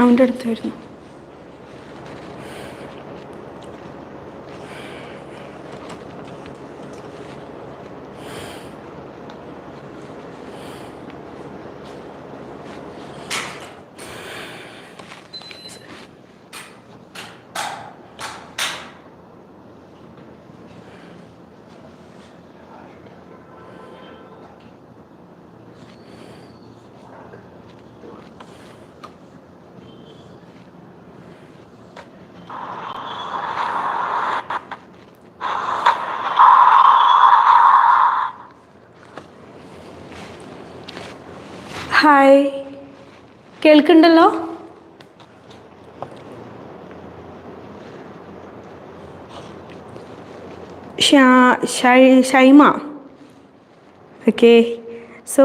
അവന്റെ അടുത്തായിരുന്നു ഹായ് കേൾക്കുന്നുണ്ടല്ലോ? Shaima. Okay so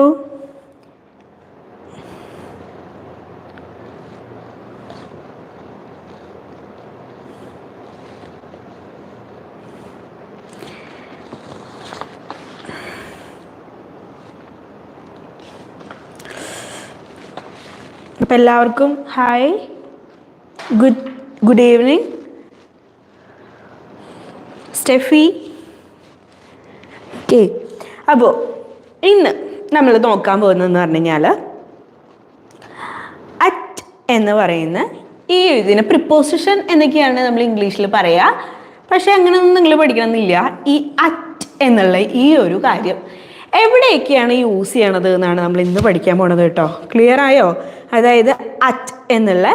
അപ്പം എല്ലാവർക്കും hi good good evening Steffi. Okay അപ്പോൾ ഇന്ന് നമ്മൾ നോക്കാൻ പോകുന്നതെന്ന് പറഞ്ഞു കഴിഞ്ഞാൽ അറ്റ് എന്ന് പറയുന്ന ഈ ഇതിന് പ്രിപ്പോസിഷൻ എന്നൊക്കെയാണ് നമ്മൾ ഇംഗ്ലീഷിൽ പറയുക പക്ഷേ അങ്ങനെയൊന്നും നിങ്ങൾ പഠിക്കണമെന്നില്ല. ഈ അറ്റ് എന്നുള്ള ഈ ഒരു കാര്യം. എവിടെയൊക്കെയാണ് യൂസ് ചെയ്യണത് എന്നാണ് നമ്മൾ ഇന്ന് പഠിക്കാൻ പോണത് കേട്ടോ. ക്ലിയർ ആയോ? അതായത് അറ്റ് എന്നുള്ള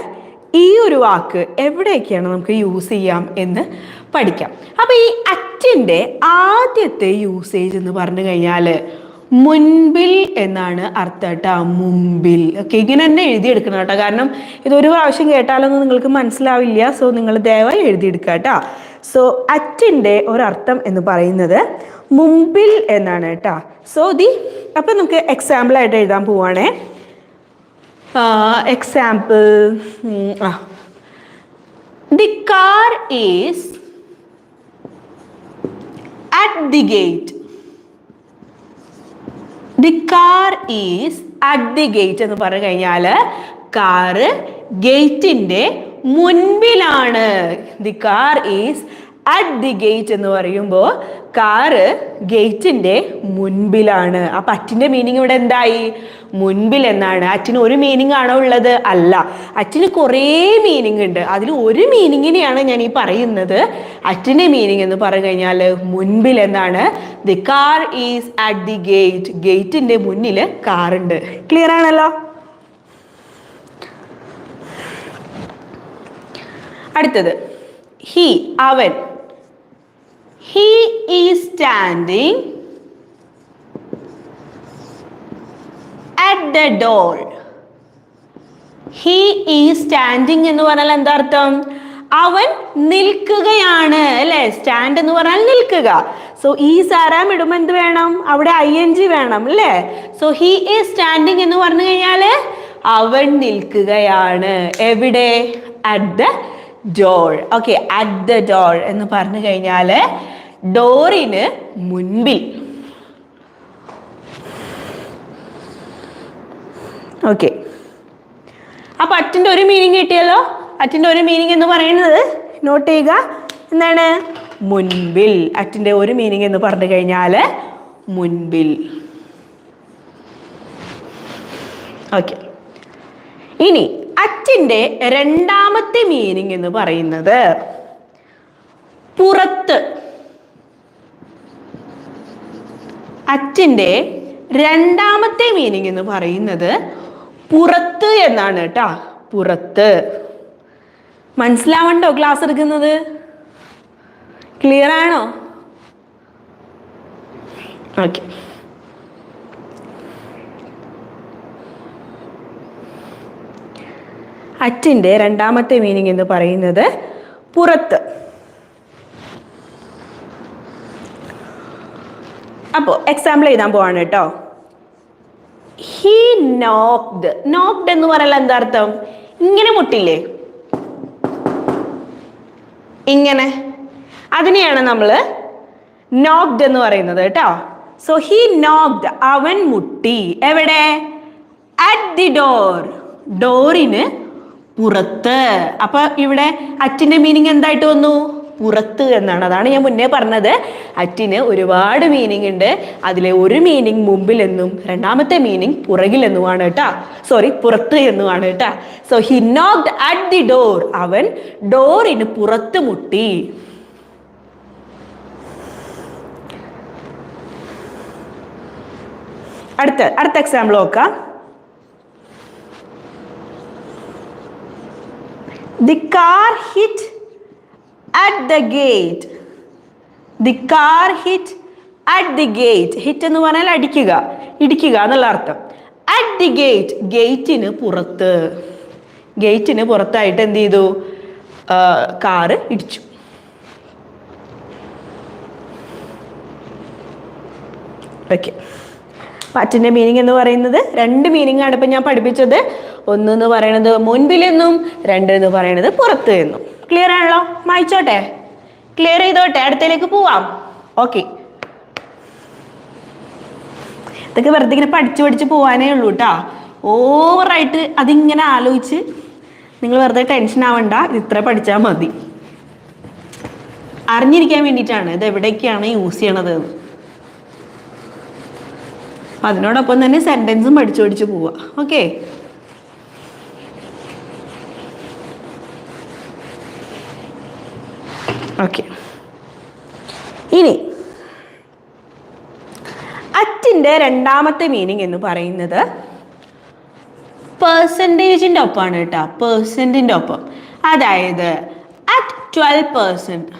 ഈ ഒരു വാക്ക് എവിടെയൊക്കെയാണ് നമുക്ക് യൂസ് ചെയ്യാം എന്ന് പഠിക്കാം. അപ്പോൾ ഈ അറ്റിന്റെ ആദ്യത്തെ യൂസേജ് എന്ന് പറഞ്ഞു കഴിഞ്ഞാൽ മുൻപിൽ എന്നാണ് അർത്ഥം കേട്ടോ. മുമ്പിൽ. ഓക്കെ ഇങ്ങനെ തന്നെ എഴുതിയെടുക്കണം കേട്ടോ. കാരണം ഇതൊരു പ്രാവശ്യം കേട്ടാലൊന്നും നിങ്ങൾക്ക് മനസ്സിലാവില്ല. സോ നിങ്ങൾ ദയവായി എഴുതിയെടുക്കുക കേട്ടോ. സോ അറ്റിന്റെ ഒരർത്ഥം എന്ന് പറയുന്നത് മുമ്പിൽ എന്നാണ് കേട്ടോ. സോ ദി അപ്പം നമുക്ക് എക്സാമ്പിൾ ആയിട്ട് എഴുതാൻ പോവാണേ. Example the car is at the gate the car is at the gate എന്ന് പറഞ്ഞു കഴിഞ്ഞാൽ കാറ് ഗേറ്റിന്റെ മുൻപിലാണ്. The car is at the gate എന്ന് പറയുമ്പോൾ കാറ് ഗേറ്റിന്റെ മുൻപിലാണ്. അപ്പൊ അറ്റിന്റെ മീനിങ് ഇവിടെ എന്തായി? മുൻപിൽ എന്നാണ്. അറ്റിന് ഒരു മീനിങ് ആണോ ഉള്ളത്? അല്ല. അറ്റിന് കുറേ മീനിങ് ഉണ്ട്. അതിൽ ഒരു മീനിങ്ങിനെയാണ് ഞാൻ ഈ പറയുന്നത്. അറ്റിന്റെ മീനിങ് എന്ന് പറഞ്ഞു കഴിഞ്ഞാൽ മുൻപിൽ എന്നാണ്. The car is at the gate ഗേറ്റിന്റെ മുന്നിൽ കാറുണ്ട് ക്ലിയർ ആണല്ലോ? അടുത്തത്. ഹി അവൻ he is standing at the door he is standing എന്ന് പറഞ്ഞാൽ എന്താ അർത്ഥം? അവൻ നിൽക്കുകയാണ് അല്ലെ? സ്റ്റാൻഡ് എന്ന് പറഞ്ഞാൽ നിൽക്കുക. സോ ഈ സാരാം ഇടുമ്പോൾ എന്ത് വേണം? അവിടെ ഐ എൻ ജി വേണം അല്ലേ? സോ ഹി ഈസ് സ്റ്റാൻഡിങ് എന്ന് പറഞ്ഞു കഴിഞ്ഞാൽ അവൻ നിൽക്കുകയാണ്. എവിടെ? At the door okay at the door എന്ന് പറഞ്ഞു കഴിഞ്ഞാൽ ഡോറിന് മുൻപിൽ. ഓക്കെ. അപ്പൊ അറ്റിന്റെ ഒരു മീനിങ് കിട്ടിയല്ലോ? അറ്റിന്റെ ഒരു മീനിങ് എന്ന് പറയുന്നത് നോട്ട് ചെയ്യുക. എന്താണ്? മുൻപിൽ. അറ്റിന്റെ ഒരു മീനിങ് എന്ന് പറഞ്ഞു കഴിഞ്ഞാൽ മുൻപിൽ. ഓക്കെ. ഇനി അറ്റിന്റെ രണ്ടാമത്തെ മീനിങ് എന്ന് പറയുന്നത് പുറത്ത്. അറ്റിന്റെ രണ്ടാമത്തെ മീനിങ് എന്ന് പറയുന്നത് പുറത്ത് എന്നാണ് കേട്ടാ. പുറത്ത്. മനസ്സിലാവണ്ടോ ക്ലാസ് എടുക്കുന്നത്? ക്ലിയർ ആണോ? ഓക്കെ അറ്റിന്റെ രണ്ടാമത്തെ മീനിങ് എന്ന് പറയുന്നത് പുറത്ത്. അപ്പോൾ എക്സാമ്പിൾ എഴുതാൻ പോവാണ് കേട്ടോ. ഹീ നോക്ക്ഡ് നോക്ക്ഡ് എന്ന് പറയാൻ എന്താ അർത്ഥം? ഇങ്ങനെ മുട്ടില്ലേ? ഇങ്ങനെ. അതിനെയാണ് നമ്മൾ നോക്ക്ഡ് എന്ന് പറയുന്നത് കേട്ടോ. സോ ഹീ നോക്ക്ഡ് അവൻ മുട്ടി. എവിടെ? അറ്റ് ദി ഡോർ ഡോറിന് പുറത്ത്. അപ്പൊ ഇവിടെ അറ്റിന്റെ മീനിങ് എന്തായിട്ട് വന്നു? പുറത്ത് എന്നാണ്. അതാണ് ഞാൻ മുന്നേ പറഞ്ഞത്. അറ്റിന് ഒരുപാട് മീനിങ് ഉണ്ട്. അതിലെ ഒരു മീനിങ് മുമ്പിൽ എന്നും രണ്ടാമത്തെ മീനിങ് പുറകിൽ എന്നുമാണ് കേട്ടാ. സോറി പുറത്ത് എന്നുമാണ് കേട്ടാ. So he knocked at the door അവൻ ഡോറിന് പുറത്ത് മുട്ടി. അടുത്ത അടുത്ത എക്സാമ്പിൾ നോക്കാം. The car hit at the gate the car hit at the gate hit എന്ന് പറഞ്ഞാൽ അടിക്കുക ഇടിക്കുക എന്നുള്ള അർത്ഥം. അറ്റ് ദി ഗേറ്റ് ഗേറ്റിന് പുറത്ത്. ഗേറ്റിന് പുറത്തായിട്ട് എന്ത് ചെയ്തു? കാറ് ഇടിച്ചു. ഓക്കെ പാറ്റിന്റെ മീനിങ് എന്ന് പറയുന്നത് രണ്ട് മീനിങ് ആണ് ഇപ്പൊ ഞാൻ പഠിപ്പിച്ചത്. ഒന്ന് എന്ന് പറയുന്നത് മുൻപിലെന്നും രണ്ട് എന്ന് പറയുന്നത് പുറത്ത് എന്നും. ക്ലിയർ ആണല്ലോ? മായിച്ചോട്ടെ. ക്ലിയർ ചെയ്തോട്ടെ. അടുത്തേക്ക് പോവാം. ഓക്കെ ഇതൊക്കെ വെറുതെ ഇങ്ങനെ പഠിച്ചു പഠിച്ച് പോവാനേ ഉള്ളൂ കേട്ടോ ഓവറായിട്ട് അതിങ്ങനെ ആലോചിച്ച് നിങ്ങൾ വെറുതെ ടെൻഷൻ ആവണ്ട. ഇത് ഇത്ര പഠിച്ചാൽ മതി. അറിഞ്ഞിരിക്കാൻ വേണ്ടിയിട്ടാണ് ഇത് എവിടേക്കാണ് യൂസ് ചെയ്യണത്. അതിനോടൊപ്പം തന്നെ സെന്റൻസും പഠിച്ചു പഠിച്ചു പോവാ. ഓക്കെ ഓക്കെ ഇനി അറ്റിന്റെ രണ്ടാമത്തെ മീനിങ് എന്ന് പറയുന്നത് പേഴ്സന്റേജിന്റെ ഒപ്പമാണ് കേട്ടോ. പേഴ്സന്റിന്റെ ഒപ്പം. അതായത് at twelve percent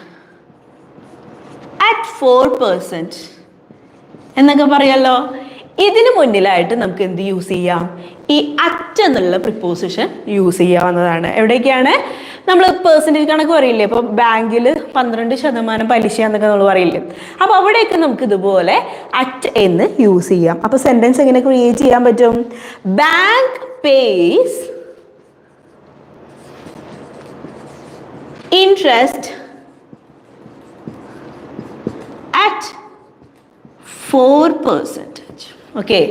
at four percent എന്നൊക്കെ പറയാമല്ലോ ഇതിന് മുന്നിലായിട്ട് നമുക്ക് എന്ത് യൂസ് ചെയ്യാം? ഈ അറ്റ് എന്നുള്ള പ്രിപ്പോസിഷൻ യൂസ് ചെയ്യാവുന്നതാണ്. എവിടേക്കാണ് നമ്മൾ പേഴ്സന്റേജ് കണക്ക് പറയില്ലേ? ഇപ്പോൾ ബാങ്കിൽ പന്ത്രണ്ട് ശതമാനം പലിശ എന്നൊക്കെ നമ്മൾ പറയില്ലേ? അപ്പോൾ അവിടെയൊക്കെ നമുക്ക് ഇതുപോലെ അറ്റ് എന്ന് യൂസ് ചെയ്യാം. അപ്പോൾ സെന്റൻസ് എങ്ങനെ ക്രിയേറ്റ് ചെയ്യാൻ പറ്റും? Bank pays interest at four percentage okay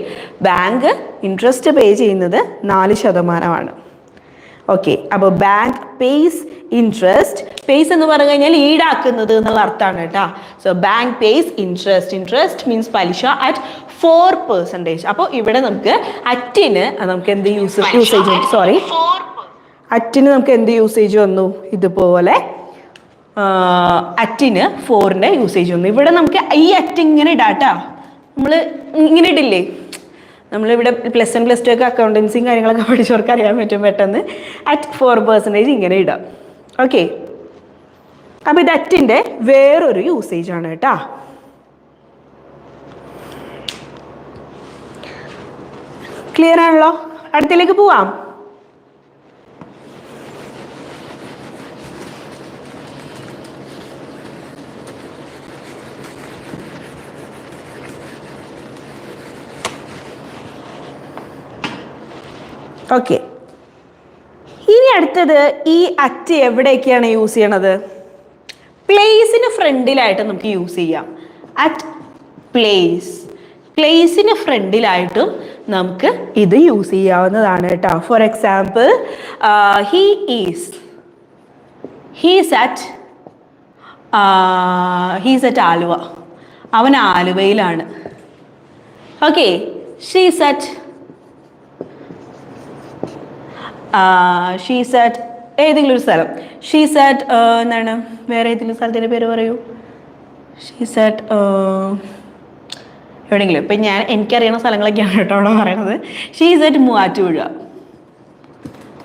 bank interest pay ചെയ്യുന്നത് നാല് ശതമാനമാണ്. ഓക്കെ അപ്പോൾ ബാങ്ക് പേസ് ഇൻട്രസ്റ്റ് പേയ്സ് എന്ന് പറഞ്ഞു കഴിഞ്ഞാൽ ഈടാക്കുന്നത് എന്നുള്ള അർത്ഥമാണ് കേട്ടോ. So bank pays interest interest means പലിശ അറ്റ് ഫോർ പെർസെന്റേജ് അപ്പോൾ ഇവിടെ നമുക്ക് അറ്റിന് നമുക്ക് എന്ത് യൂസ് യൂസേജ് സോറി അറ്റിന് നമുക്ക് എന്ത് യൂസേജ് വന്നു? ഇതുപോലെ. അറ്റിന് ഫോറിന്റെ യൂസേജ് വന്നു. ഇവിടെ നമുക്ക് ഈ അറ്റ് ഇങ്ങനെ ഇടാട്ടാ നമ്മൾ ഇങ്ങനെ ഇടില്ലേ? നമ്മളിവിടെ പ്ലസ് വൺ പ്ലസ് ടു ഒക്കെ അക്കൗണ്ടൻസിയും കാര്യങ്ങളൊക്കെ പഠിച്ചവർക്ക് അറിയാൻ പറ്റും പെട്ടെന്ന്. അറ്റ് ഫോർ പെർസെന്റേജ് ഇങ്ങനെ ഇടാം. ഓക്കെ അപ്പോൾ ഇത് അറ്റിന്റെ വേറൊരു യൂസേജ് ആണ് കേട്ടാ. ക്ലിയർ ആണല്ലോ? അടുത്തിലേക്ക് പോവാം. ഓക്കെ ഇനി അടുത്തത് ഈ അറ്റ് എവിടെയൊക്കെയാണ് യൂസ് ചെയ്യണത്? പ്ലേസിന് ഫ്രണ്ടിലായിട്ട് നമുക്ക് യൂസ് ചെയ്യാം. അറ്റ് പ്ലേസ് പ്ലേസിന് ഫ്രണ്ടിലായിട്ടും നമുക്ക് ഇത് യൂസ് ചെയ്യാവുന്നതാണ് കേട്ടോ. For example he is he's at he's at Aluva. അവൻ ആലുവയിലാണ്. Okay she's at she's sat ഏതെങ്കിലും ഒരു സ്ഥലം. ഷീ സാറ്റ് എന്താണ്? വേറെ ഏതെങ്കിലും സ്ഥലത്തിന്റെ പേര് പറയൂ. ഷീ സാറ്റ് എവിടെയെങ്കിലും. ഇപ്പം ഞാൻ എനിക്കറിയുന്ന സ്ഥലങ്ങളൊക്കെയാണ് കേട്ടോ അവിടെ പറയണത്. She sat Muvattupuzha.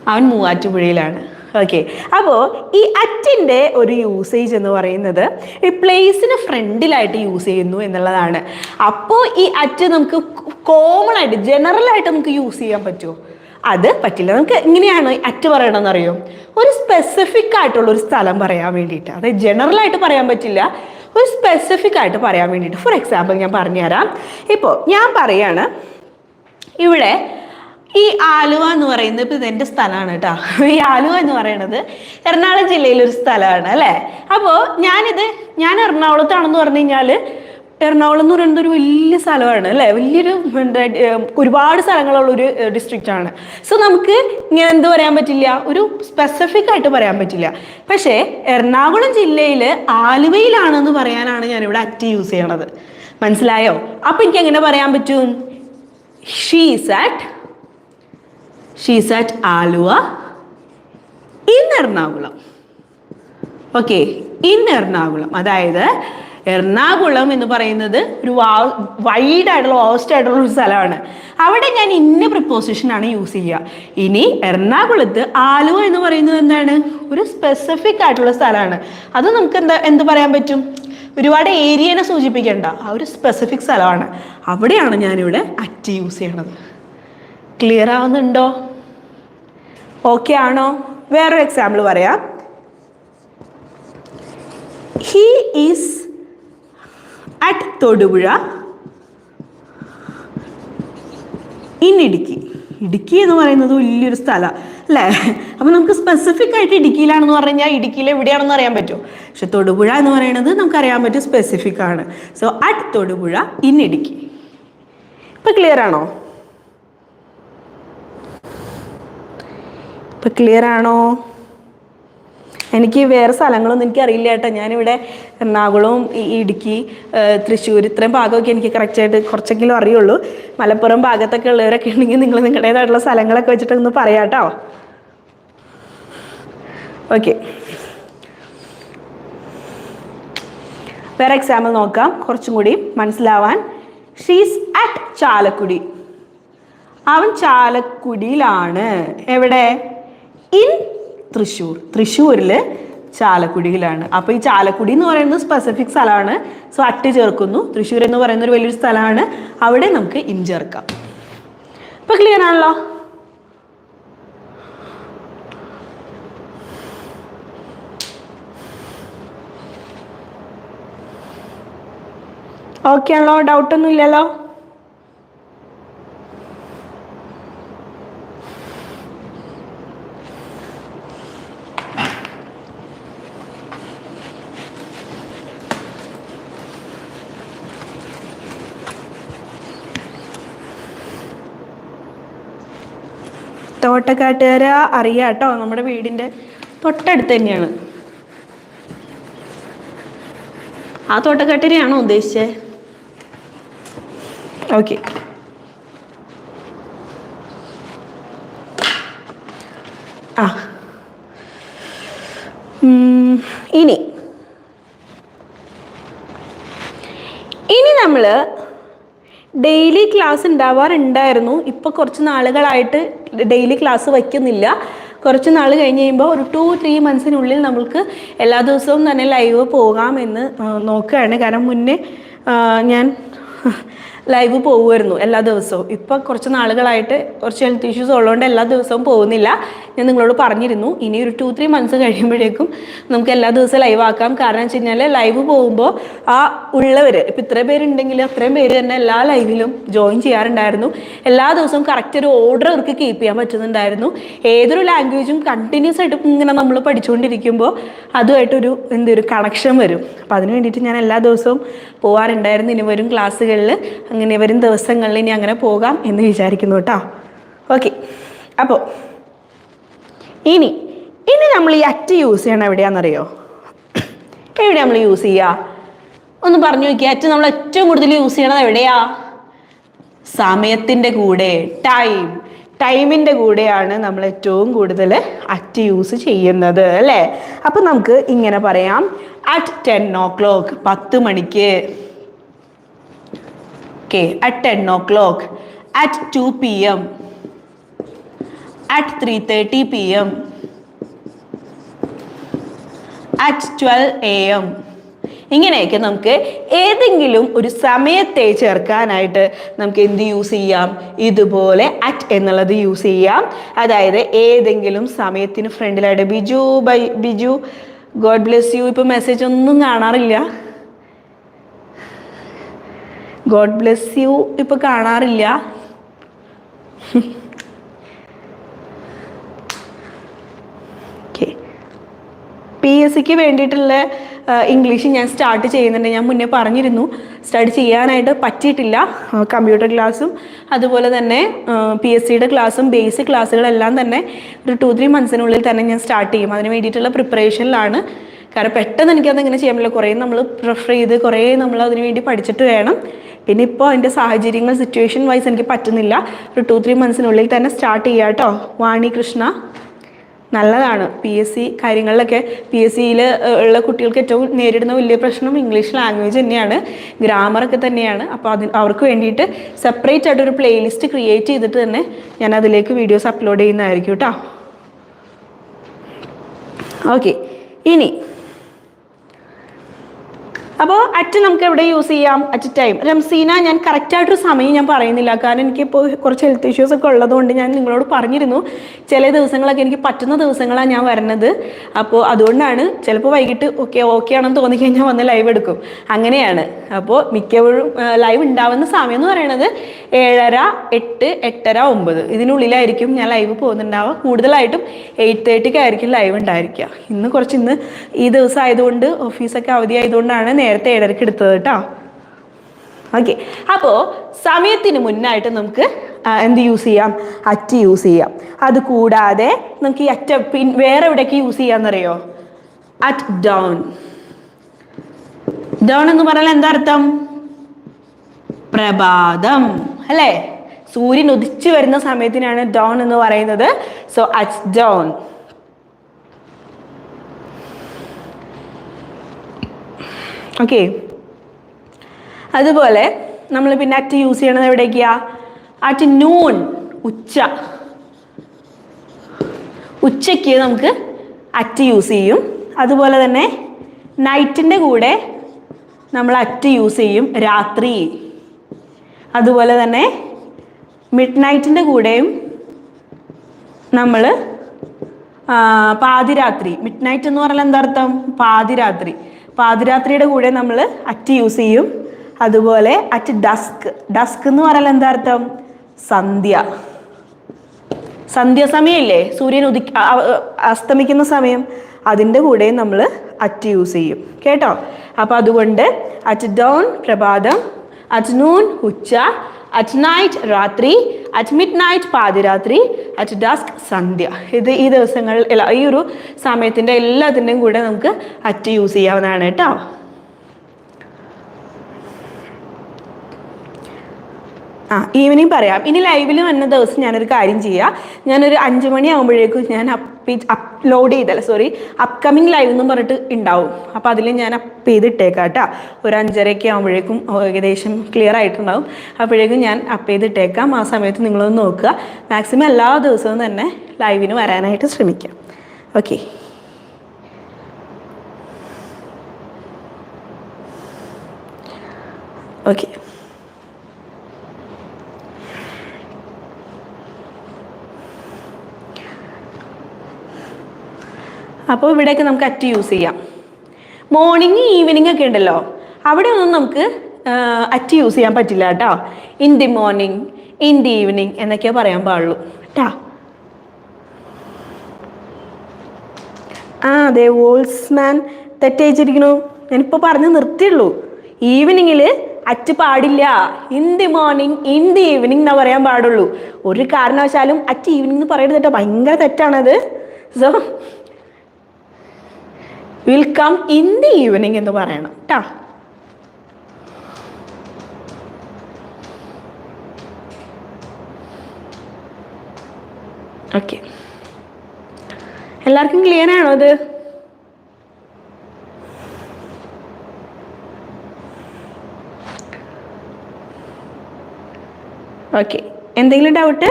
അവൻ മൂവാറ്റുപുഴയിലാണ്. ഓക്കെ അപ്പോൾ ഈ അറ്റിന്റെ ഒരു യൂസേജ് എന്ന് പറയുന്നത് ഈ പ്ലേസിന് ഫ്രണ്ടിലായിട്ട് യൂസ് ചെയ്യുന്നു എന്നുള്ളതാണ്. അപ്പോൾ ഈ അറ്റ് നമുക്ക് കോമൺ ആയിട്ട് ജനറൽ ആയിട്ട് നമുക്ക് യൂസ് ചെയ്യാൻ പറ്റുമോ? അത് പറ്റില്ല. നമുക്ക് ഇങ്ങനെയാണ് അറ്റ് പറയണമെന്ന് അറിയോ? ഒരു സ്പെസിഫിക് ആയിട്ടുള്ള ഒരു സ്ഥലം പറയാൻ വേണ്ടിയിട്ട്. അതായത് ജനറൽ ആയിട്ട് പറയാൻ പറ്റില്ല. ഒരു സ്പെസിഫിക് ആയിട്ട് പറയാൻ വേണ്ടിയിട്ട്. ഫോർ എക്സാമ്പിൾ ഞാൻ പറഞ്ഞുതരാം. ഇപ്പോൾ ഞാൻ പറയാണ് ഇവിടെ ഈ ആലുവ എന്ന് പറയുന്നത് ഇപ്പം ഇതെന്റെ സ്ഥലമാണ് കേട്ടോ. ഈ ആലുവ എന്ന് പറയുന്നത് എറണാകുളം ജില്ലയിലൊരു സ്ഥലമാണ് അല്ലേ? അപ്പോൾ ഞാനിത് ഞാൻ എറണാകുളത്താണെന്ന് പറഞ്ഞു കഴിഞ്ഞാൽ എറണാകുളം എന്ന് പറയുന്നത് ഒരു വലിയ സ്ഥലമാണ് അല്ലേ? വലിയൊരു ഒരുപാട് സ്ഥലങ്ങളുള്ള ഒരു ഡിസ്ട്രിക്റ്റ് ആണ്. സോ നമുക്ക് ഇങ്ങനെ എന്ത് പറയാൻ പറ്റില്ല? ഒരു സ്പെസിഫിക് ആയിട്ട് പറയാൻ പറ്റില്ല. പക്ഷേ എറണാകുളം ജില്ലയിൽ ആലുവയിലാണെന്ന് പറയാനാണ് ഞാനിവിടെ അറ്റ് യൂസ് ചെയ്യണത്. മനസ്സിലായോ? അപ്പം എനിക്ക് എങ്ങനെ പറയാൻ പറ്റും? She's at she's at Aluva in Ernakulam. Okay in Ernakulam. അതായത് എറണാകുളം എന്ന് പറയുന്നത് ഒരു വൈഡ് ആയിട്ടുള്ള വാസ്റ്റ് ആയിട്ടുള്ള ഒരു സ്ഥലമാണ്. അവിടെ ഞാൻ ഇന്ന പ്രിപ്പോസിഷൻ ആണ് യൂസ് ചെയ്യുക. ഇനി എറണാകുളത്ത് ആലുവ എന്ന് പറയുന്നത് എന്താണ്? ഒരു സ്പെസിഫിക് ആയിട്ടുള്ള സ്ഥലമാണ്. അത് നമുക്ക് എന്താ എന്ത് പറയാൻ പറ്റും? ഒരുപാട് ഏരിയനെ സൂചിപ്പിക്കേണ്ട. ആ ഒരു സ്പെസിഫിക് സ്ഥലമാണ്. അവിടെയാണ് ഞാനിവിടെ അറ്റ് യൂസ് ചെയ്യണത്. ക്ലിയർ ആവുന്നുണ്ടോ? ഓക്കെ ആണോ? വേറൊരു എക്സാമ്പിൾ പറയാം. He is at Thodupuzha. In Idukki. Idukki എന്ന് പറയുന്നത് വലിയൊരു സ്ഥലമാണ് അല്ലേ? അപ്പം നമുക്ക് സ്പെസിഫിക് ആയിട്ട് ഇടുക്കിയിലാണെന്ന് പറഞ്ഞു കഴിഞ്ഞാൽ ഇടുക്കിയിൽ എവിടെയാണെന്ന് അറിയാൻ പറ്റും. പക്ഷെ തൊടുപുഴ എന്ന് പറയുന്നത് നമുക്ക് അറിയാൻ പറ്റും സ്പെസിഫിക് ആണ്. So at Thodupuzha in Idukki. ഇപ്പം ക്ലിയർ ആണോ? ഇപ്പം ക്ലിയർ ആണോ? എനിക്ക് വേറെ സ്ഥലങ്ങളൊന്നും എനിക്ക് അറിയില്ല കേട്ടോ. ഞാനിവിടെ എറണാകുളവും ഇടുക്കി തൃശ്ശൂർ ഇത്രയും ഭാഗമൊക്കെ എനിക്ക് കറക്റ്റായിട്ട് കുറച്ചെങ്കിലും അറിയുള്ളൂ. മലപ്പുറം ഭാഗത്തൊക്കെ ഉള്ളവരൊക്കെ ഉണ്ടെങ്കിൽ നിങ്ങൾ നിങ്ങളുടേതായിട്ടുള്ള സ്ഥലങ്ങളൊക്കെ വെച്ചിട്ട് ഒന്ന് പറയാം കേട്ടോ. ഓക്കെ വേറെ എക്സാമ്പിൾ നോക്കാം. കുറച്ചും കൂടി മനസ്സിലാവാൻ. She's at Chalakudy. അവൻ ചാലക്കുടിയിലാണ്. എവിടെ? ഇൻ തൃശ്ശൂർ. തൃശ്ശൂരിൽ ചാലക്കുടിയിലാണ്. അപ്പോൾ ഈ ചാലക്കുടി എന്ന് പറയുന്നത് സ്പെസിഫിക് സ്ഥലമാണ്. സോ അട്ട് ചേർക്കുന്നു. തൃശ്ശൂർ എന്ന് പറയുന്ന ഒരു വലിയൊരു സ്ഥലമാണ്. അവിടെ നമുക്ക് ഇൻ ചേർക്കാം. ഇപ്പൊ ക്ലിയർ ആണല്ലോ? ഓക്കെ ആണല്ലോ? ഡൗട്ടൊന്നും ഇല്ലല്ലോ? തോട്ടക്കാട്ടുകാര അറിയാം കേട്ടോ നമ്മുടെ വീടിന്റെ തൊട്ടടുത്ത് തന്നെയാണ്. ആ തോട്ടക്കാട്ടിനെയാണോ ഉദ്ദേശിച്ചത് ഓക്കെ. ആ. ഇനി. ഇനി നമ്മൾ ഡെയിലി ക്ലാസ് ഉണ്ടാവാറുണ്ടായിരുന്നു. ഇപ്പോൾ കുറച്ച് നാളുകളായിട്ട് ഡെയിലി ക്ലാസ് വയ്ക്കുന്നില്ല. കുറച്ച് നാൾ കഴിഞ്ഞ് കഴിയുമ്പോൾ ഒരു ടു ത്രീ മന്ത്സിനുള്ളിൽ നമുക്ക് എല്ലാ ദിവസവും തന്നെ ലൈവ് പോകാമെന്ന് നോക്കുകയാണ്. കാരണം മുന്നേ ഞാൻ ലൈവ് പോകുമായിരുന്നു എല്ലാ ദിവസവും. ഇപ്പൊ കുറച്ച് നാളുകളായിട്ട് കുറച്ച് ഹെൽത്ത് ഇഷ്യൂസ് ഉള്ളതുകൊണ്ട് എല്ലാ ദിവസവും പോകുന്നില്ല. ഞാൻ നിങ്ങളോട് പറഞ്ഞിരുന്നു ഇനി ഒരു ടു ത്രീ മന്ത്സ് കഴിയുമ്പോഴേക്കും നമുക്ക് എല്ലാ ദിവസവും ലൈവ് ആക്കാം. കാരണം വെച്ച് കഴിഞ്ഞാൽ ലൈവ് പോകുമ്പോൾ ആ ഉള്ളവർ ഇപ്പം ഇത്ര പേരുണ്ടെങ്കിൽ അത്രയും പേര് തന്നെ എല്ലാ ലൈവിലും ജോയിൻ ചെയ്യാറുണ്ടായിരുന്നു. എല്ലാ ദിവസവും കറക്റ്റ് ഒരു ഓർഡർ അവർക്ക് കീപ്പ് ചെയ്യാൻ പറ്റുന്നുണ്ടായിരുന്നു. ഏതൊരു ലാംഗ്വേജും കണ്ടിന്യൂസ് ആയിട്ട് ഇങ്ങനെ നമ്മൾ പഠിച്ചുകൊണ്ടിരിക്കുമ്പോൾ അതുമായിട്ടൊരു എന്തൊരു കണക്ഷൻ വരും. അപ്പം അതിന് വേണ്ടിയിട്ട് ഞാൻ എല്ലാ ദിവസവും പോകാറുണ്ടായിരുന്നു ഇനി വരും ക്ലാസ്സുകളിൽ അങ്ങനെ വരും ദിവസങ്ങളിൽ ഇനി അങ്ങനെ പോകാം എന്ന് വിചാരിക്കുന്നു കേട്ടോ. ഓക്കെ അപ്പോൾ ഇനി ഇനി നമ്മൾ ഈ അറ്റ് യൂസ് ചെയ്യണം എവിടെയാണെന്നറിയോ? എവിടെ നമ്മൾ യൂസ് ചെയ്യുക? ഒന്ന് പറഞ്ഞു നോക്കിയാൽ അറ്റ് നമ്മൾ ഏറ്റവും കൂടുതൽ യൂസ് ചെയ്യണത് എവിടെയാ? സമയത്തിന്റെ കൂടെ ടൈം ടൈമിന്റെ കൂടെയാണ് നമ്മൾ ഏറ്റവും കൂടുതൽ അറ്റ് യൂസ് ചെയ്യുന്നത് അല്ലേ? അപ്പം നമുക്ക് ഇങ്ങനെ പറയാം അറ്റ് ടെൻ ഓ ക്ലോക്ക് പത്ത് മണിക്ക്. Okay at ten o'clock, M at three thirty P M at twelve A M ഇങ്ങനെയൊക്കെ നമുക്ക് ഏതെങ്കിലും ഒരു സമയത്തെ ചേർക്കാനായിട്ട് നമുക്ക് എന്ത് യൂസ് ചെയ്യാം? ഇതുപോലെ അറ്റ് എന്നുള്ളത് യൂസ് ചെയ്യാം. അതായത് ഏതെങ്കിലും സമയത്തിന് ഫ്രണ്ടിലായിട്ട് Biju bye Biju God bless you ഇപ്പം മെസ്സേജ് ഒന്നും കാണാറില്ല. ഗോഡ് ബ്ലെസ് യു ഇപ്പൊ കാണാറില്ല. പി എസ് സിക്ക് വേണ്ടിയിട്ടുള്ള ഇംഗ്ലീഷ് ഞാൻ സ്റ്റാർട്ട് ചെയ്യുന്നുണ്ട്. ഞാൻ മുന്നേ പറഞ്ഞിരുന്നു. സ്റ്റഡി ചെയ്യാനായിട്ട് പറ്റിയിട്ടില്ല. കമ്പ്യൂട്ടർ ക്ലാസ്സും അതുപോലെ തന്നെ പി എസ് സിയുടെ ക്ലാസ്സും ബേസിക് ക്ലാസ്സുകളെല്ലാം തന്നെ ഒരു ടു ത്രീ മന്ത്സിനുള്ളിൽ തന്നെ ഞാൻ സ്റ്റാർട്ട് ചെയ്യും. അതിന് വേണ്ടിയിട്ടുള്ള പ്രിപ്പറേഷനിലാണ് കാരണം പെട്ടെന്ന് എനിക്കത് ഇങ്ങനെ ചെയ്യാൻ പറ്റില്ല. കുറേ നമ്മൾ പ്രിഫർ ചെയ്ത് കുറേ നമ്മൾ അതിന് വേണ്ടി പഠിച്ചിട്ട് വേണം. പിന്നെ ഇപ്പോൾ അതിന്റെ സാഹചര്യങ്ങൾ സിറ്റുവേഷൻ വൈസ് എനിക്ക് പറ്റുന്നില്ല. ഒരു ടു ത്രീ മന്ത്സിനുള്ളിൽ തന്നെ സ്റ്റാർട്ട് ചെയ്യാം കേട്ടോ. വാണി കൃഷ്ണ നല്ലതാണ്. പി എസ് സി കാര്യങ്ങളിലൊക്കെ പി എസ് സിയിൽ ഉള്ള കുട്ടികൾക്ക് ഏറ്റവും നേരിടുന്ന വലിയ പ്രശ്നം ഇംഗ്ലീഷ് ലാംഗ്വേജ് തന്നെയാണ്. ഗ്രാമറൊക്കെ തന്നെയാണ്. അപ്പോൾ അതിന് അവർക്ക് വേണ്ടിയിട്ട് സെപ്പറേറ്റ് ആയിട്ട് ഒരു പ്ലേലിസ്റ്റ് ക്രിയേറ്റ് ചെയ്തിട്ട് തന്നെ ഞാൻ അതിലേക്ക് വീഡിയോസ് അപ്ലോഡ് ചെയ്യുന്നതായിരിക്കും കേട്ടോ. ഓക്കെ ഇനി അപ്പോൾ അറ്റ് നമുക്ക് എവിടെ യൂസ് ചെയ്യാം? അറ്റ് ടൈം റംസീന ഞാൻ കറക്റ്റായിട്ടൊരു സമയം ഞാൻ പറയുന്നില്ല. കാരണം എനിക്കിപ്പോൾ കുറച്ച് ഹെൽത്ത് ഇഷ്യൂസ് ഒക്കെ ഉള്ളതുകൊണ്ട് ഞാൻ നിങ്ങളോട് പറഞ്ഞിരുന്നു. ചില ദിവസങ്ങളൊക്കെ എനിക്ക് പറ്റുന്ന ദിവസങ്ങളാണ് ഞാൻ വരുന്നത് അപ്പോൾ അതുകൊണ്ടാണ് ചിലപ്പോൾ വൈകിട്ട് ഓക്കെ ഓക്കെ ആണെന്ന് തോന്നിക്കഴിഞ്ഞാൽ വന്ന് ലൈവ് എടുക്കും. അങ്ങനെയാണ്. അപ്പോൾ മിക്കപ്പോഴും ലൈവ് ഉണ്ടാവുന്ന സമയം എന്ന് പറയുന്നത് ഏഴര എട്ട് എട്ടര ഒമ്പത്. ഇതിനുള്ളിലായിരിക്കും ഞാൻ ലൈവ് പോകുന്നുണ്ടാവുക. കൂടുതലായിട്ടും എയ്റ്റ് തേർട്ടിക്കായിരിക്കും ലൈവ് ഉണ്ടായിരിക്കുക. ഇന്ന് കുറച്ച് ഇന്ന് ഈ ദിവസം ആയതുകൊണ്ട് ഓഫീസൊക്കെ അവധി ആയതുകൊണ്ടാണ് നേരത്തെ ഏഴരക്ക് എടുത്തത് കേട്ടോ. ഓക്കെ അപ്പോൾ സമയത്തിന് മുന്നായിട്ട് നമുക്ക് എന്ത് യൂസ് ചെയ്യാം? അറ്റ് യൂസ് ചെയ്യാം. അത് കൂടാതെ നമുക്ക് ഈ അറ്റ പിൻ വേറെ എവിടെയൊക്കെ യൂസ് ചെയ്യാന്നറിയോ? അറ്റ് ഡൗൺ ഡൗൺ എന്ന് പറഞ്ഞാൽ എന്താ അർത്ഥം? പ്രഭാതം. അല്ലേ? സൂര്യൻ ഉദിച്ചു വരുന്ന സമയത്തിനാണ് ഡൗൺ എന്ന് പറയുന്നത്. സോ അറ്റ് ഡൗൺ ഓക്കെ അതുപോലെ നമ്മൾ പിന്നെ അറ്റ് യൂസ് ചെയ്യണത് എവിടേക്കാ? അറ്റ് നൂൺ ഉച്ച. ഉച്ചയ്ക്ക് നമുക്ക് അറ്റ് യൂസ് ചെയ്യും. അതുപോലെ തന്നെ നൈറ്റിന്റെ കൂടെ നമ്മൾ അറ്റ് യൂസ് ചെയ്യും രാത്രി. അതുപോലെ തന്നെ മിഡ് നൈറ്റിന്റെ കൂടെയും നമ്മൾ പാതിരാത്രി. മിഡ് നൈറ്റ് എന്ന് പറഞ്ഞാൽ എന്താ അർത്ഥം? പാതിരാത്രി. പാതിരാത്രിയുടെ കൂടെ നമ്മൾ അറ്റ് യൂസ് ചെയ്യും. അതുപോലെ അറ്റ് ഡസ്ക്. ഡസ്ക് എന്ന് പറഞ്ഞാൽ എന്താ അർത്ഥം? സന്ധ്യ. സന്ധ്യാസമയമില്ലേ സൂര്യൻ ഉദി അസ്തമിക്കുന്ന സമയം. അതിന്റെ കൂടെ നമ്മൾ അറ്റ് യൂസ് ചെയ്യും. കേട്ടോ? അപ്പോൾ അതുകൊണ്ട് അറ്റ് ഡൗൺ പ്രഭാതം. അറ്റ് നൂൺ ഉച്ച. അറ്റ് നൈറ്റ് രാത്രി. അറ്റ് മിഡ് നൈറ്റ് പാതിരാത്രി. അറ്റ് ഡസ്ക് സന്ധ്യ. ഇത് ഈ ദിവസങ്ങളിൽ ഈ ഒരു സമയത്തിന്റെ എല്ലാത്തിന്റെയും കൂടെ നമുക്ക് അറ്റ് യൂസ് ചെയ്യാവുന്നതാണ് കേട്ടോ. ആ ഈവനിങ് പറയാം. ഇനി ലൈവിൽ വന്ന ദിവസം ഞാനൊരു കാര്യം ചെയ്യാം. ഞാനൊരു അഞ്ച് മണി ആകുമ്പോഴേക്കും ഞാൻ അപ്പ് അപ്ലോഡ് ചെയ്തല്ല? സോറി അപ്കമിങ് ലൈവ് എന്നും പറഞ്ഞിട്ട് ഉണ്ടാവും അപ്പോൾ അതിൽ ഞാൻ അപ്പ് ചെയ്തിട്ടേക്കാം കേട്ടോ ഒരു അഞ്ചരയൊക്കെ ആകുമ്പോഴേക്കും ഏകദേശം ക്ലിയർ ആയിട്ടുണ്ടാവും. അപ്പോഴേക്കും ഞാൻ അപ്പ് ചെയ്തിട്ടേക്കാം. ആ സമയത്ത് നിങ്ങളൊന്ന് നോക്കുക. മാക്സിമം എല്ലാ ദിവസവും തന്നെ ലൈവിന് വരാനായിട്ട് ശ്രമിക്കാം. ഓക്കെ ഓക്കെ അപ്പോൾ ഇവിടെയൊക്കെ നമുക്ക് അറ്റ് യൂസ് ചെയ്യാം. മോർണിംഗ് ഈവനിങ് ഒക്കെ ഉണ്ടല്ലോ. അവിടെ ഒന്നും നമുക്ക് അറ്റ് യൂസ് ചെയ്യാൻ പറ്റില്ല കേട്ടോ. In the morning in the evening എന്നൊക്കെ പറയാൻ പാടുള്ളൂ. കേട്ടാ ആ അതെ ഓൾസ്മാൻ തെറ്റയച്ചിരിക്കണു ഞാനിപ്പോൾ പറഞ്ഞ് നിർത്തിയുള്ളൂ. ഈവനിങ്ങിൽ അറ്റ് പാടില്ല. In the morning in the evening എന്നാ പറയാൻ പാടുള്ളൂ. ഒരു കാരണവശാലും അറ്റ് ഈവനിങ് എന്ന് പറയരുത് കേട്ടോ ഭയങ്കര തെറ്റാണത്. So will come in the evening എന്ന് പറയണം കേട്ടോ ഓക്കെ എല്ലാവർക്കും ക്ലിയർ ആണോ ഇത്? ഓക്കെ എന്തെങ്കിലും doubt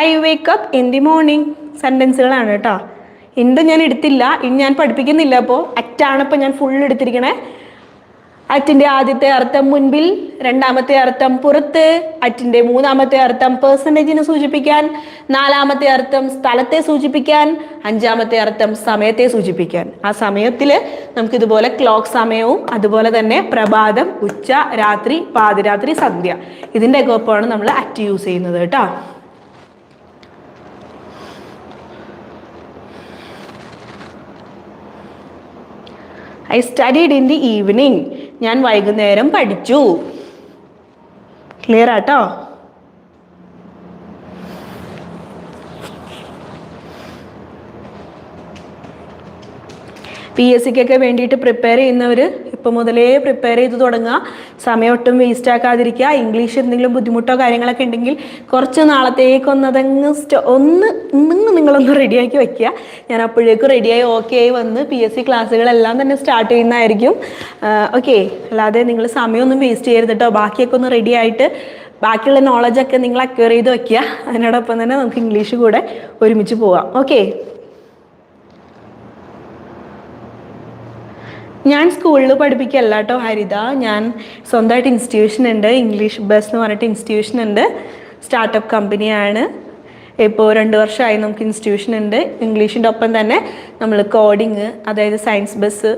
I wake up in the morning സെന്റൻസുകളാണ് കേട്ടോ എന്ത് ഞാൻ എടുത്തില്ല ഇനി ഞാൻ പഠിപ്പിക്കുന്നില്ല അപ്പോൾ അറ്റാണ് ഇപ്പോൾ ഞാൻ ഫുൾ എടുത്തിരിക്കണേ. അറ്റിന്റെ ആദ്യത്തെ അർത്ഥം മുൻപിൽ രണ്ടാമത്തെ അർത്ഥം പുറത്ത് അറ്റിന്റെ മൂന്നാമത്തെ അർത്ഥം പേഴ്സന്റേജിനെ സൂചിപ്പിക്കാൻ നാലാമത്തെ അർത്ഥം സ്ഥലത്തെ സൂചിപ്പിക്കാൻ അഞ്ചാമത്തെ അർത്ഥം സമയത്തെ സൂചിപ്പിക്കാൻ. ആ സമയത്തിൽ നമുക്ക് ഇതുപോലെ ക്ലോക്ക് സമയവും അതുപോലെ തന്നെ പ്രഭാതം ഉച്ച രാത്രി പാതിരാത്രി സന്ധ്യ. ഇതിന്റെ ഒക്കെ ഒപ്പമാണ് നമ്മൾ അറ്റ് യൂസ് ചെയ്യുന്നത് കേട്ടോ. I studied in the evening ഞാൻ വൈകുന്നേരം പഠിച്ചു. ക്ലിയർ ആട്ടോ? പി എസ് സിക്കൊക്കെ വേണ്ടിയിട്ട് പ്രിപ്പയർ ചെയ്യുന്നവർ ഇപ്പോൾ മുതലേ പ്രിപ്പയർ ചെയ്ത് തുടങ്ങുക. സമയം ഒട്ടും വേസ്റ്റ് ആക്കാതിരിക്കുക. ഇംഗ്ലീഷ് എന്തെങ്കിലും ബുദ്ധിമുട്ടോ കാര്യങ്ങളൊക്കെ ഉണ്ടെങ്കിൽ കുറച്ച് നാളത്തേക്കൊന്ന് അതങ്ങ് സ്റ്റോ ഒന്ന് നിങ്ങൾ നിങ്ങളൊന്ന് റെഡിയാക്കി വെക്കുക. ഞാൻ അപ്പോഴേക്കും റെഡിയായി ഓക്കെ ആയി വന്ന് പി എസ് സി ക്ലാസ്സുകളെല്ലാം തന്നെ സ്റ്റാർട്ട് ചെയ്യുന്നതായിരിക്കും. ഓക്കെ അല്ലാതെ നിങ്ങൾ സമയമൊന്നും വേസ്റ്റ് ചെയ്യരുത് കേട്ടോ ബാക്കിയൊക്കെ ഒന്ന് റെഡി ആയിട്ട് ബാക്കിയുള്ള നോളജൊക്കെ നിങ്ങൾ അക്വയർ ചെയ്ത് വെക്കുക. അതിനോടൊപ്പം തന്നെ നമുക്ക് ഇംഗ്ലീഷ് കൂടെ ഒരുമിച്ച് പോവാം. ഓക്കെ ഞാൻ സ്കൂളിൽ പഠിപ്പിക്കല്ല കേട്ടോ ഹരിത. ഞാൻ സ്വന്തമായിട്ട് ഇൻസ്റ്റിറ്റ്യൂഷൻ ഉണ്ട്. ഇംഗ്ലീഷ് ബസ് എന്ന് പറഞ്ഞിട്ട് ഇൻസ്റ്റിറ്റ്യൂഷൻ ഉണ്ട്. സ്റ്റാർട്ടപ്പ് കമ്പനിയാണ് ഇപ്പോൾ രണ്ട് വർഷമായി നമുക്ക് ഇൻസ്റ്റിറ്റ്യൂഷൻ ഉണ്ട്. ഇംഗ്ലീഷിന്റെ ഒപ്പം തന്നെ നമ്മൾ കോഡിങ് അതായത് സയൻസ് ബസ്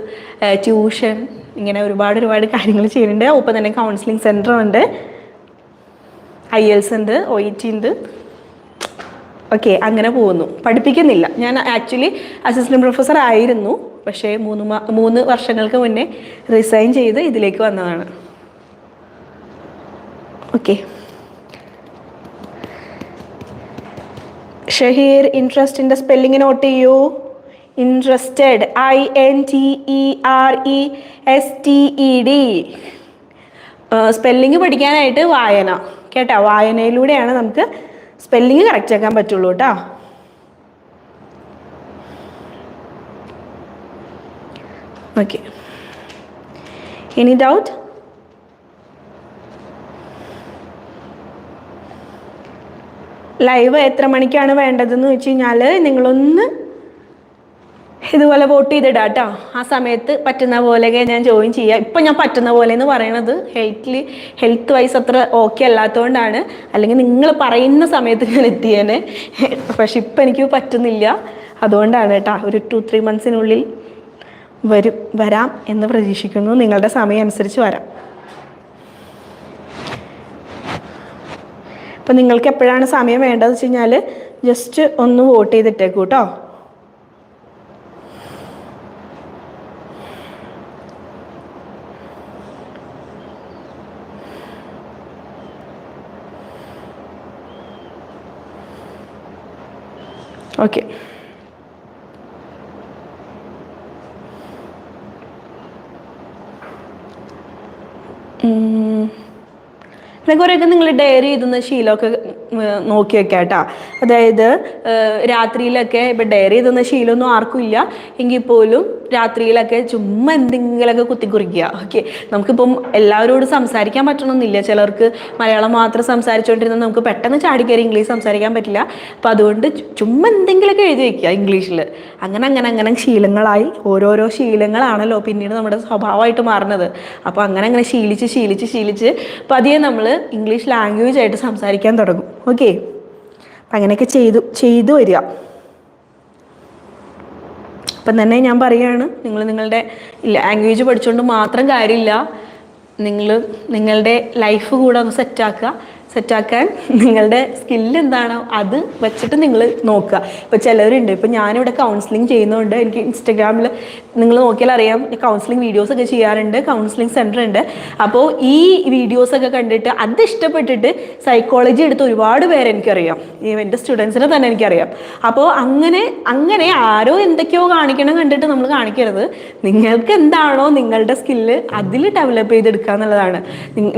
ട്യൂഷൻ ഇങ്ങനെ ഒരുപാട് ഒരുപാട് കാര്യങ്ങൾ ചെയ്യുന്നുണ്ട്. ഒപ്പം തന്നെ കൗൺസിലിംഗ് സെന്ററും ഉണ്ട്. ഐ എൽസ് ഉണ്ട് ഒ ഇ ടി ഉണ്ട്. ഓക്കെ അങ്ങനെ പോകുന്നു. പഠിപ്പിക്കുന്നില്ല. ഞാൻ ആക്ച്വലി അസിസ്റ്റന്റ് പ്രൊഫസർ ആയിരുന്നു. പക്ഷേ മൂന്ന് മൂന്ന് വർഷങ്ങൾക്ക് മുന്നേ റിസൈൻ ചെയ്ത് ഇതിലേക്ക് വന്നതാണ്. ഓക്കെ ഷഹീർ ഇൻട്രസ്റ്റിന്റെ സ്പെല്ലിംഗ് നോട്ട് ചെയ്യൂ. Interested I N T E R E S T E D spelling പഠിക്കാനായിട്ട് വായന. കേട്ടോ വായനയിലൂടെയാണ് നമുക്ക് സ്പെല്ലിംഗ് കറക്റ്റ് ആക്കാൻ പറ്റുള്ളൂ കേട്ടോ. ഓക്കെ എനി ഡൗട്ട് ലൈവ് എത്ര മണിക്കാണ് വേണ്ടതെന്ന് വെച്ച് കഴിഞ്ഞാൽ നിങ്ങളൊന്ന് ഇതുപോലെ വോട്ട് ചെയ്തിടാം കേട്ടോ ആ സമയത്ത് പറ്റുന്ന പോലെയൊക്കെ ഞാൻ ജോയിൻ ചെയ്യാം. ഇപ്പം ഞാൻ പറ്റുന്ന പോലെ എന്ന് പറയണത് ഹെൽത്തിൽ ഹെൽത്ത് വൈസ് അത്ര ഓക്കെ അല്ലാത്തതുകൊണ്ടാണ്. അല്ലെങ്കിൽ നിങ്ങൾ പറയുന്ന സമയത്ത് ഞാൻ എത്തിയേനെ. പക്ഷെ ഇപ്പം എനിക്ക് പറ്റുന്നില്ല. അതുകൊണ്ടാണ് കേട്ടോ ഒരു ടു ത്രീ മന്ത്സിനുള്ളിൽ വരും വരാം എന്ന് പ്രതീക്ഷിക്കുന്നു. നിങ്ങളുടെ സമയം അനുസരിച്ച് വരാം. അപ്പം നിങ്ങൾക്ക് എപ്പോഴാണ് സമയം വേണ്ടതെന്ന് വെച്ച് കഴിഞ്ഞാൽ ജസ്റ്റ് ഒന്ന് വോട്ട് ചെയ്തിട്ടേക്കൂ കേട്ടോ ഓക്കെ പിന്നെ കുറേയൊക്കെ നിങ്ങൾ ഡയറി എഴുതുന്ന ശീലമൊക്കെ നോക്കി വെക്കാം കേട്ടോ അതായത് രാത്രിയിലൊക്കെ ഇപ്പം ഡയറി എഴുതുന്ന ശീലമൊന്നും ആർക്കും ഇല്ല. എങ്കിൽ പോലും രാത്രിയിലൊക്കെ ചുമ്മാ എന്തെങ്കിലുമൊക്കെ കുത്തിക്കുറിക്കുക. ഓക്കെ നമുക്കിപ്പം എല്ലാവരോടും സംസാരിക്കാൻ പറ്റണമെന്നില്ല ചിലർക്ക് മലയാളം മാത്രം സംസാരിച്ചുകൊണ്ടിരുന്ന നമുക്ക് പെട്ടെന്ന് ചാടിക്കയറി ഇംഗ്ലീഷ് സംസാരിക്കാൻ പറ്റില്ല. അപ്പം അതുകൊണ്ട് ചുമ്മാ എന്തെങ്കിലുമൊക്കെ എഴുതി വയ്ക്കുക ഇംഗ്ലീഷിൽ അങ്ങനെ അങ്ങനെ അങ്ങനെ ശീലങ്ങളായി. ഓരോരോ ശീലങ്ങളാണല്ലോ പിന്നീട് നമ്മുടെ സ്വഭാവമായിട്ട് മാറുന്നത്. അപ്പോൾ അങ്ങനെ അങ്ങനെ ശീലിച്ച് ശീലിച്ച് ശീലിച്ച് പതിയെ നമ്മൾ ഇംഗ്ലീഷ് ലാംഗ്വേജ് ആയിട്ട് സംസാരിക്കാൻ തുടങ്ങും. ഓക്കെ അപ്പം അങ്ങനെയൊക്കെ ചെയ്തു ചെയ്തു വരിക. അപ്പം തന്നെ ഞാൻ പറയുകയാണ് നിങ്ങൾ നിങ്ങളുടെ ലാംഗ്വേജ് പഠിച്ചുകൊണ്ട് മാത്രം കാര്യമില്ല. നിങ്ങൾ നിങ്ങളുടെ ലൈഫ് കൂടെ ഒന്ന് സെറ്റാക്കുക സെറ്റാക്കാൻ നിങ്ങളുടെ സ്കില്ല് എന്താണോ അത് വെച്ചിട്ട് നിങ്ങൾ നോക്കുക. ഇപ്പോൾ ചിലവരുണ്ട്. ഇപ്പോൾ ഞാനിവിടെ കൗൺസിലിംഗ് ചെയ്യുന്നതുകൊണ്ട് എനിക്ക് ഇൻസ്റ്റഗ്രാമിൽ നിങ്ങൾ നോക്കിയാൽ അറിയാം കൗൺസിലിംഗ് വീഡിയോസ് ഒക്കെ ചെയ്യാറുണ്ട് കൗൺസിലിംഗ് സെന്റർ ഉണ്ട്. അപ്പോൾ ഈ വീഡിയോസ് ഒക്കെ കണ്ടിട്ട് അത് ഇഷ്ടപ്പെട്ടിട്ട് സൈക്കോളജി എടുത്ത് ഒരുപാട് പേരെ എനിക്കറിയാം. എന്റെ സ്റ്റുഡൻസിനെ തന്നെ എനിക്കറിയാം. അപ്പോൾ അങ്ങനെ അങ്ങനെ ആരോ എന്തൊക്കെയോ കാണിക്കണം കണ്ടിട്ട് നമ്മൾ കാണിക്കരുത്. നിങ്ങൾക്ക് എന്താണോ നിങ്ങളുടെ സ്കില്ല് അതിൽ ഡെവലപ്പ് ചെയ്തെടുക്കുക എന്നുള്ളതാണ്.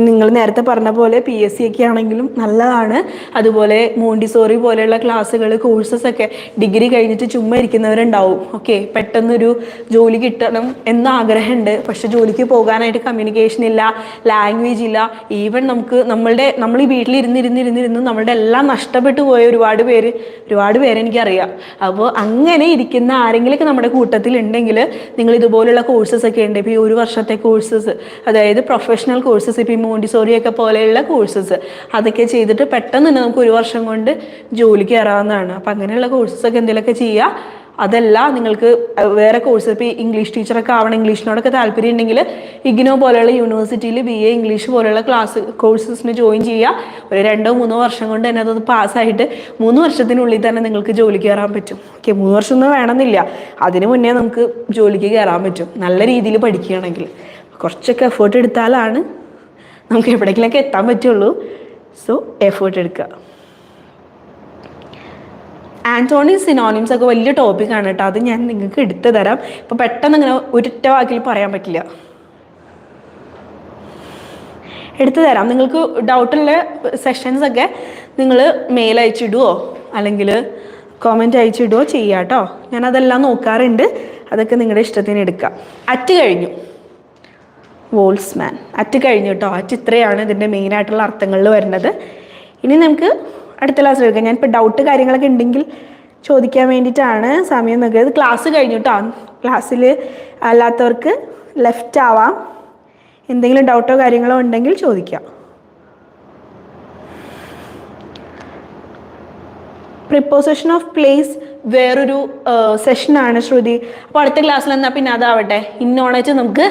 നിങ്ങൾ നേരത്തെ പറഞ്ഞ പോലെ പി എസ് സി ഒക്കെ ആണെങ്കിലും നല്ലതാണ്. അതുപോലെ മോണ്ടിസോറി പോലെയുള്ള ക്ലാസ്സുകൾ കോഴ്സസ് ഒക്കെ ഡിഗ്രി കഴിഞ്ഞിട്ട് ചുമ്മാ ഇരിക്കുന്നവരുണ്ടാവും. ഓക്കെ പെട്ടെന്നൊരു ജോലി കിട്ടണം എന്ന ആഗ്രഹമുണ്ട് പക്ഷെ ജോലിക്ക് പോകാനായിട്ട് കമ്മ്യൂണിക്കേഷൻ ഇല്ല ലാംഗ്വേജ് ഇല്ല. ഈവൻ നമുക്ക് നമ്മളുടെ നമ്മൾ ഈ വീട്ടിലിരുന്നിരുന്നിരുന്നിരുന്ന് നമ്മളുടെ എല്ലാം നഷ്ടപ്പെട്ടു പോയ ഒരുപാട് പേര് ഒരുപാട് പേരെ എനിക്കറിയാം. അപ്പോൾ അങ്ങനെ ഇരിക്കുന്ന ആരെങ്കിലുമൊക്കെ നമ്മുടെ കൂട്ടത്തിൽ ഉണ്ടെങ്കിൽ നിങ്ങൾ ഇതുപോലുള്ള കോഴ്സസ് ഒക്കെ ഉണ്ട്. ഇപ്പോൾ ഈ ഒരു വർഷത്തെ കോഴ്സസ് അതായത് പ്രൊഫഷണൽ കോഴ്സസ് ഇപ്പോൾ ഈ മോണ്ടിസോറി ഒക്കെ പോലെയുള്ള കോഴ്സസ് അതൊക്കെ ചെയ്തിട്ട് പെട്ടെന്ന് തന്നെ നമുക്ക് ഒരു വർഷം കൊണ്ട് ജോലിക്ക് കയറാവുന്നതാണ്. അപ്പം അങ്ങനെയുള്ള കോഴ്സസ് ഒക്കെ എന്തെങ്കിലുമൊക്കെ ചെയ്യുക. അതല്ല നിങ്ങൾക്ക് വേറെ കോഴ്സ് ഇപ്പോൾ ഇംഗ്ലീഷ് ടീച്ചറൊക്കെ ആവണം ഇംഗ്ലീഷിനോടൊക്കെ താല്പര്യം ഉണ്ടെങ്കിൽ ഇഗ്നോ പോലെയുള്ള യൂണിവേഴ്സിറ്റിയിൽ ബി എ ഇംഗ്ലീഷ് പോലെയുള്ള ക്ലാസ് കോഴ്സസിന് ജോയിൻ ചെയ്യുക. ഒരു രണ്ടോ മൂന്നോ വർഷം കൊണ്ട് തന്നെ അതൊന്ന് പാസ്സായിട്ട് മൂന്ന് വർഷത്തിനുള്ളിൽ തന്നെ നിങ്ങൾക്ക് ജോലിക്ക് കയറാൻ പറ്റും. ഓക്കെ മൂന്ന് വർഷം ഒന്നും വേണമെന്നില്ല. അതിന് മുന്നേ നമുക്ക് ജോലിക്ക് കയറാൻ പറ്റും. നല്ല രീതിയിൽ പഠിക്കുകയാണെങ്കിൽ. കുറച്ചൊക്കെ എഫേർട്ട് എടുത്താലാണ് നമുക്ക് എവിടെയെങ്കിലൊക്കെ എത്താൻ പറ്റുള്ളൂ. സോ എഫേർട്ട് എടുക്കുക ആന്റോണി സിനോണിംസ് ഒക്കെ വലിയ ടോപ്പിക്കാണ് കേട്ടോ അത് ഞാൻ നിങ്ങൾക്ക് എടുത്തു തരാം. ഇപ്പം പെട്ടെന്ന് ഇങ്ങനെ ഒരൊറ്റ വാക്കിൽ പറയാൻ പറ്റില്ല. എടുത്തു തരാം. നിങ്ങൾക്ക് ഡൗട്ടുള്ള സെഷൻസ് ഒക്കെ നിങ്ങൾ മെയിൽ അയച്ചിടുവോ? അല്ലെങ്കിൽ കോമന്റ് അയച്ചിടുവോ ചെയ്യാം കേട്ടോ ഞാനതെല്ലാം നോക്കാറുണ്ട്. അതൊക്കെ നിങ്ങളുടെ ഇഷ്ടത്തിന് എടുക്കാം. അറ്റ് കഴിഞ്ഞു. വോൾസ്മാൻ. അറ്റ് കഴിഞ്ഞു കേട്ടോ അറ്റ് ഇത്രയാണ് ഇതിന്റെ മെയിനായിട്ടുള്ള അർത്ഥങ്ങളിൽ വരുന്നത്. ഇനി നമുക്ക് അടുത്ത ക്ലാസ് എടുക്കാം ഞാനിപ്പോൾ ഡൗട്ട് കാര്യങ്ങളൊക്കെ ഉണ്ടെങ്കിൽ ചോദിക്കാൻ വേണ്ടിയിട്ടാണ് സമയം നോക്കിയത് ക്ലാസ് കഴിഞ്ഞു കേട്ടോ ക്ലാസ്സിൽ അല്ലാത്തവർക്ക് ലെഫ്റ്റ് ആവാം. എന്തെങ്കിലും ഡൗട്ടോ കാര്യങ്ങളോ ഉണ്ടെങ്കിൽ ചോദിക്കാം. പ്രിപ്പോസിഷൻ ഓഫ് പ്ലേസ് വേറൊരു സെഷനാണ് ശ്രുതി. അപ്പോൾ അടുത്ത ക്ലാസ്സിൽ എന്നാൽ പിന്നെ അതാവട്ടെ. ഇന്നോണറ്റ് നമുക്ക്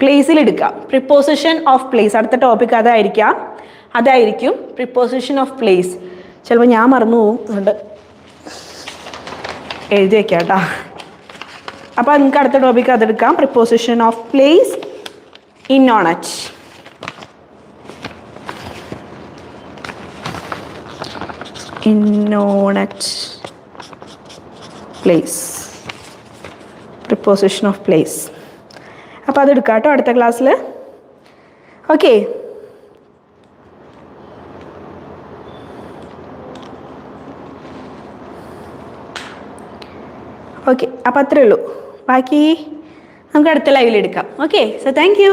പ്ലേസിൽ എടുക്കാം പ്രിപ്പോസിഷൻ ഓഫ് പ്ലേസ് അടുത്ത ടോപ്പിക് അതായിരിക്കാം. അതായിരിക്കും പ്രിപ്പോസിഷൻ ഓഫ് പ്ലേസ് ചിലപ്പോൾ ഞാൻ മറന്നു പോകും. എഴുതി വയ്ക്കാം കേട്ടോ. അപ്പോൾ നിങ്ങൾക്ക് അടുത്ത topic അതെടുക്കാം preposition of place in on in on at place preposition of place അപ്പോൾ അത് എടുക്കാം കേട്ടോ അടുത്ത ക്ലാസ്സിൽ ഓക്കെ. ഓക്കെ അപ്പം അത്രയേ ഉള്ളൂ. ബാക്കി നമുക്ക് അടുത്ത ലൈവിൽ എടുക്കാം. Okay so thank you